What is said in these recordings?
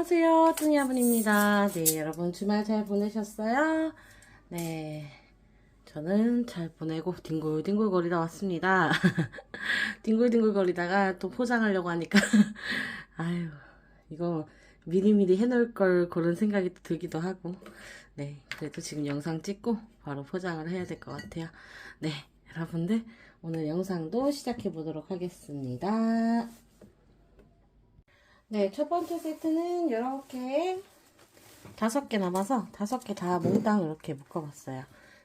안녕하세요. 뚱이아분입니다. 네, 여러분 주말 잘 보내셨어요? 네. 저는 잘 보내고 뒹굴뒹굴 거리다 왔습니다. 뒹굴뒹굴 거리다가 또 포장하려고 하니까 아유, 이거 미리미리 해놓을 걸 그런 생각이 또 들기도 하고 네, 그래도 지금 영상 찍고 바로 포장을 해야 될 것 같아요. 네, 여러분들 오늘 영상도 시작해 보도록 하겠습니다. 네, 첫 번째 세트는 이렇게 다섯 개 남아서 다섯 개 다 몽땅 이렇게 묶어봤어요.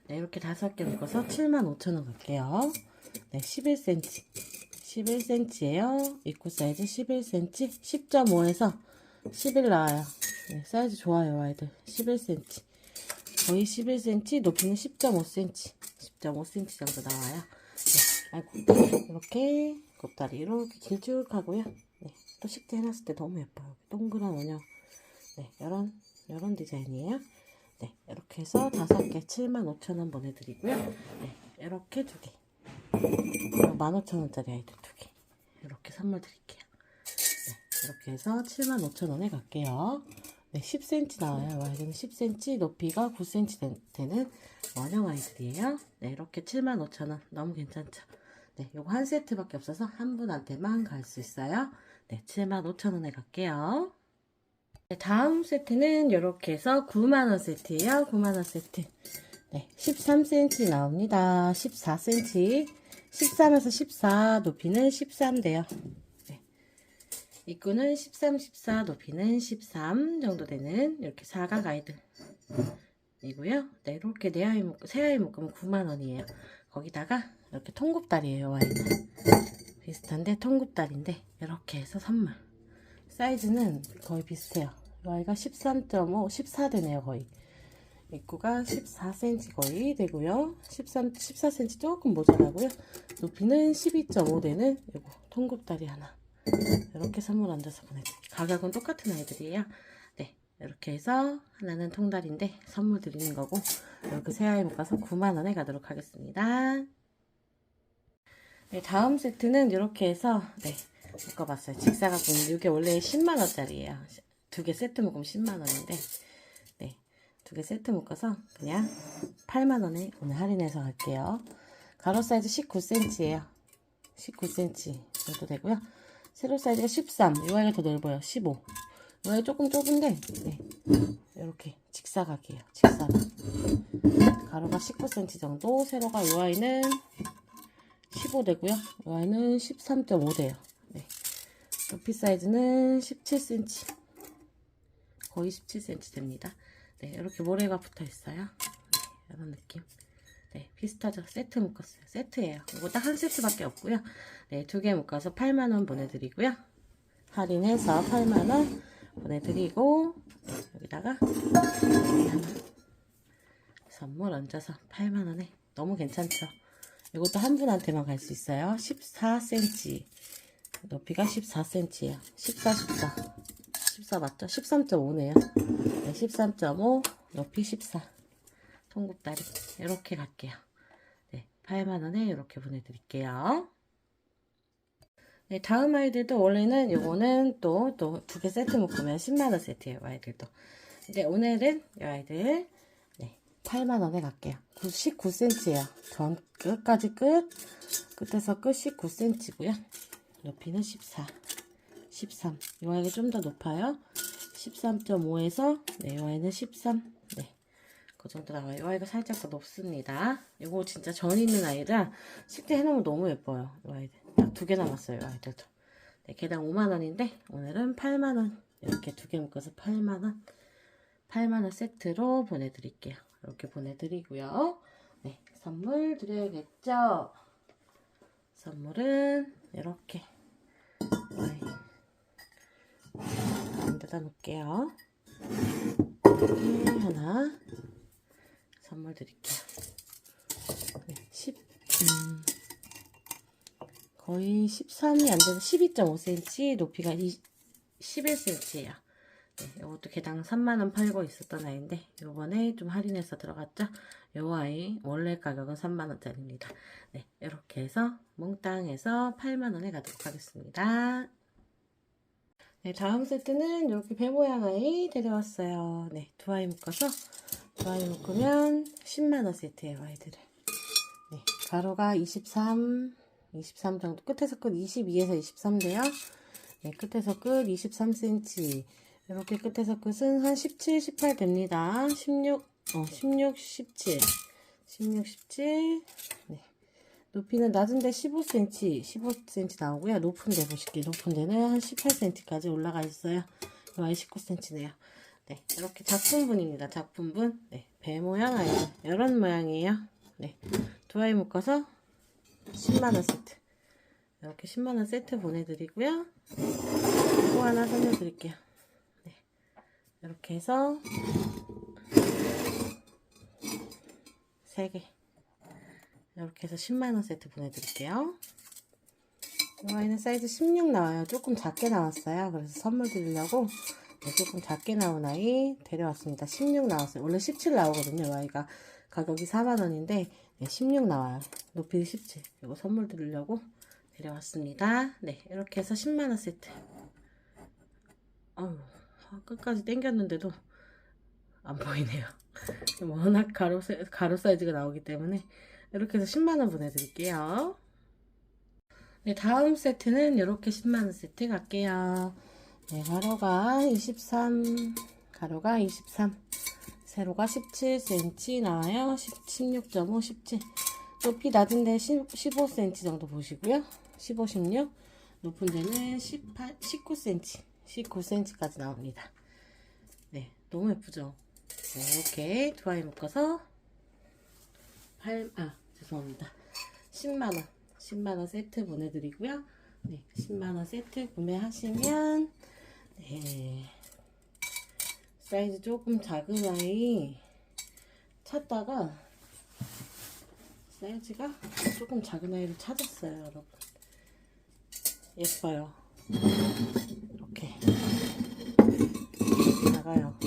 네, 이렇게 다섯 개 묶어서 75,000원 갈게요. 네, 11cm. 11cm예요. 입구 사이즈 11cm. 10.5에서 11 나와요. 네, 사이즈 좋아요, 아이들. 11cm. 거의 11cm, 높이는 10.5cm. 10.5cm 정도 나와요. 네, 아이고, 이렇게 곱다리 이렇게 길쭉하고요. 네, 또 식대 해놨을 때 너무 예뻐요. 동그란 원형. 네, 이런 이런 디자인이에요. 네, 이렇게 해서 다섯 개 75,000원 보내드리고요. 네, 이렇게 두 개. 15,000원짜리 아이들 두 개. 이렇게 선물 드릴게요. 네, 이렇게 해서 75,000원에 갈게요. 네, 10cm 나와요. 아이들은 10cm, 높이가 9cm 되는 원형 아이들이에요. 네, 이렇게 75,000원. 너무 괜찮죠? 네, 요거 한 세트밖에 없어서 한 분한테만 갈 수 있어요. 네, 75,000원에 갈게요. 네, 다음 세트는 이렇게 해서 9만원 세트예요. 9만원 세트. 네, 13cm 나옵니다. 14cm. 13에서 14, 높이는 13 돼요. 네. 입구는 13, 14, 높이는 13 정도 되는 이렇게 사각 아이들. 이고요. 네, 이렇게 네 아이 묶, 세 아이 묶으면 9만원이에요. 거기다가 이렇게 통굽다리예요, 와이는. 비슷한데 통굽다리인데 이렇게 해서 선물. 사이즈는 거의 비슷해요. 이 아이가 13.5, 14 되네요, 거의. 입구가 14cm 거의 되고요. 13, 14cm 조금 모자라고요. 높이는 12.5 되는 이거 통굽다리 하나. 이렇게 선물 얹어서 보내드릴게요. 가격은 똑같은 아이들이에요. 네, 이렇게 해서 하나는 통다리인데 선물 드리는 거고 이렇게 세 아이 묶어서 9만원에 가도록 하겠습니다. 네, 다음 세트는 이렇게 해서 네, 묶어봤어요. 직사각분 이게 원래 10만원짜리예요. 두 개 세트 묶으면 10만원인데 네, 두 개 세트 묶어서 그냥 8만원에 오늘 할인해서 갈게요. 가로 사이즈 19cm예요. 19cm 정도 되고요. 세로 사이즈가 13. 이 아이가 더 넓어요. 15. 이 아이 조금 좁은데 네, 이렇게 직사각이에요. 직사각. 가로가 19cm 정도, 세로가 이 아이는 15 되고요. 이 아이는 13.5 돼요. 네. 높이 사이즈는 17cm. 거의 17cm 됩니다. 네, 이렇게 모래가 붙어 있어요. 네, 이런 느낌. 네, 비슷하죠? 세트 묶었어요. 세트예요. 이거 딱 한 세트밖에 없고요. 네, 두 개 묶어서 8만원 보내드리고요. 할인해서 8만원 보내드리고, 여기다가 선물 얹어서 8만원에 너무 괜찮죠? 이것도 한 분한테만 갈 수 있어요. 14cm. 높이가 14cm예요. 14, 14. 14 맞죠? 13.5네요. 네, 13.5, 높이 14. 통굽다리. 이렇게 갈게요. 네, 8만원에 이렇게 보내드릴게요. 네, 다음 아이들도 원래는 요거는 또, 또 두 개 세트 묶으면 10만원 세트예요, 아이들도. 근데 오늘은 이 아이들, 네, 8만원에 갈게요. 19cm예요. 전 끝까지 끝, 끝에서 끝 19cm고요. 높이는 14, 13. 이 아이가 좀더 높아요. 13.5에서, 네, 이 아이는 13. 네. 그 정도 나와요. 이 아이가 살짝 더 높습니다. 이거 진짜 전 있는 아이라 식대 해놓으면 너무 예뻐요. 이 아이들. 딱 두 개 남았어요. 이 아이들도. 네, 개당 5만원인데, 오늘은 8만원. 이렇게 두 개 묶어서 8만원. 8만원 세트로 보내드릴게요. 이렇게 보내드리고요. 네, 선물 드려야겠죠? 선물은 이렇게 안에다 놓을게요. 이렇게 하나 선물 드릴게요. 네, 10, 음, 거의 13이 안 되는 12.5cm, 높이가 11cm예요. 네, 이것도 개당 3만원 팔고 있었던 아이인데 요번에 좀 할인해서 들어갔죠 요 아이 원래 가격은 3만원짜리입니다 네 이렇게 해서 몽땅 해서 8만원에 가도록 하겠습니다 네, 다음 세트는 이렇게 배 모양 아이 데려왔어요. 네, 두 아이 묶어서 두 아이 묶으면 10만원 세트예요, 아이들을. 네, 가로가 23, 23 정도, 끝에서 끝 22에서 23대요. 네, 끝에서 끝 23cm. 이렇게 끝에서 끝은 한 17, 18 됩니다. 16, 어, 16, 17. 16, 17. 네. 높이는 낮은데 15cm, 15cm 나오고요. 높은 데 보실게요. 높은 데는 한 18cm까지 올라가 있어요. 이 19cm네요. 네, 이렇게 작품분입니다. 작품분. 네, 배 모양 아이들. 이런 모양이에요. 네, 두 아이 묶어서 10만원 세트. 이렇게 10만원 세트 보내드리고요. 또 하나 선물 드릴게요. 네, 이렇게 해서 3개. 이렇게 해서 10만원 세트 보내드릴게요. 이 아이는 사이즈 16 나와요. 조금 작게 나왔어요. 그래서 선물 드리려고 네, 조금 작게 나온 아이 데려왔습니다. 16 나왔어요. 원래 17 나오거든요. 이 아이가 가격이 4만원인데 네, 16 나와요. 높이 17. 이거 선물 드리려고 데려왔습니다. 네, 이렇게 해서 10만원 세트. 아유, 끝까지 당겼는데도 안 보이네요. 워낙 가로, 사- 가로 사이즈가 나오기 때문에 이렇게 해서 10만원 보내드릴게요. 네, 다음 세트는 이렇게 10만원 세트 갈게요. 네, 가로가 23, 가로가 23, 세로가 17cm 나와요. 16.5, 17. 높이 낮은 데 10, 15cm 정도 보시고요. 15, 16. 높은 데는 18, 19cm, 19cm까지 나옵니다. 네, 너무 예쁘죠? 네, 이렇게 두 아이 묶어서 8, 아, 죄송합니다. 10만원, 10만원 세트 보내드리고요. 네, 10만원 세트 구매하시면, 네, 사이즈 조금 작은 아이 찾다가, 사이즈가 조금 작은 아이를 찾았어요, 여러분. 예뻐요. 작아요.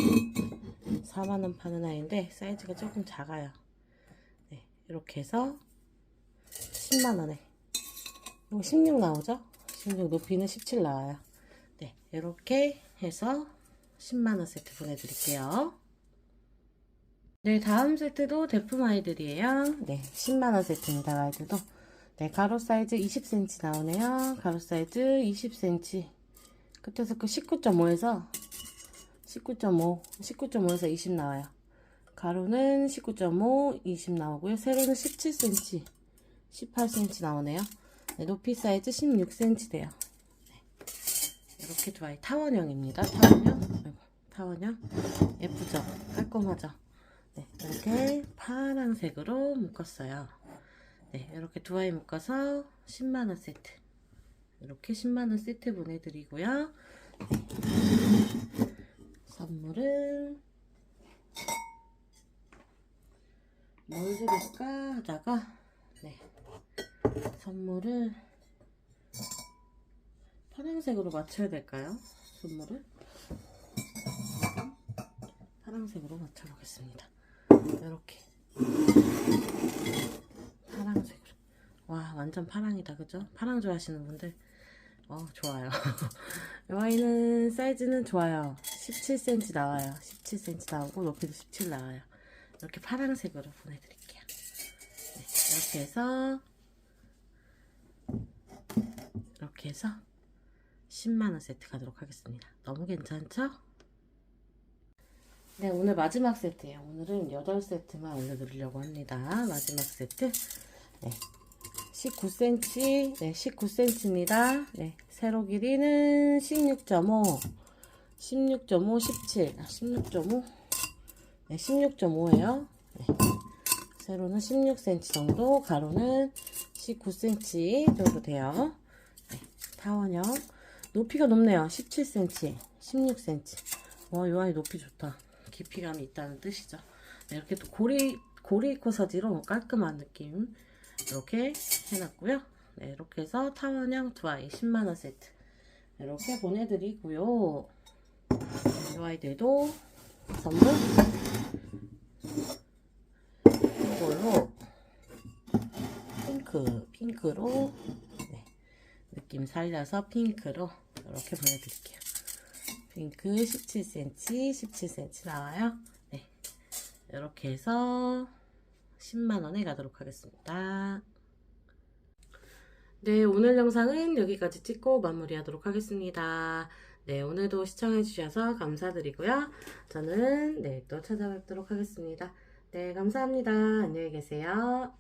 4만원 파는 아이인데, 사이즈가 조금 작아요. 네, 이렇게 해서 10만원에 이거 16 나오죠? 16 높이는 17 나와요. 네, 이렇게 해서 10만원 세트 보내드릴게요. 네, 다음 세트도 대품 아이들이에요. 네, 10만원 세트입니다, 아이들도. 네, 가로 사이즈 20cm 나오네요. 가로 사이즈 20cm. 끝에서 그 19.5에서 19.5, 19.5에서 20 나와요. 가로는 19.5, 20 나오고요. 세로는 17cm, 18cm 나오네요. 네, 높이 사이즈 16cm 돼요. 네. 이렇게 두 아이 타원형입니다. 타원형. 아이고, 타원형. 예쁘죠? 깔끔하죠? 네, 이렇게 파란색으로 묶었어요. 네, 이렇게 두 아이 묶어서 10만원 세트. 이렇게 10만원 세트 보내드리고요. 네. 선물은 뭘 드릴까 하다가 네 선물을 파란색으로 맞춰야 될까요? 선물을 파란색으로 맞춰보겠습니다. 이렇게 완전 파랑이다 그죠? 파랑 좋아하시는 분들 어 좋아요. 이 아이는 사이즈는 좋아요. 17cm 나와요. 17cm 나오고 높이도 17 나와요. 이렇게 파란색으로 보내드릴게요. 네, 이렇게 해서 이렇게 해서 10만원 세트 가도록 하겠습니다. 너무 괜찮죠? 네, 오늘 마지막 세트예요. 오늘은 8세트만 올려드리려고 합니다. 마지막 세트. 네. 19cm, 네, 19cm입니다. 네, 세로 길이는 16.5, 16.5, 17, 아, 16.5, 네, 16.5예요. 네. 세로는 16cm 정도, 가로는 19cm 정도 돼요. 네, 타원형. 높이가 높네요. 17cm, 16cm. 와, 이 아이 높이 좋다. 깊이감이 있다는 뜻이죠. 네, 이렇게 또 고리, 고리 코서지로 깔끔한 느낌. 이렇게 해놨고요. 네, 이렇게 해서 타원형 두 아이 10만원 세트. 이렇게 보내드리고요. 이 아이들도 선물 이걸로 핑크, 핑크로 네, 느낌 살려서 핑크로 이렇게 보내드릴게요. 링크 17cm, 17cm 나와요. 네. 이렇게 해서 10만원에 가도록 하겠습니다. 네, 오늘 영상은 여기까지 찍고 마무리하도록 하겠습니다. 네, 오늘도 시청해주셔서 감사드리고요. 저는 네, 또 찾아뵙도록 하겠습니다. 네, 감사합니다. 안녕히 계세요.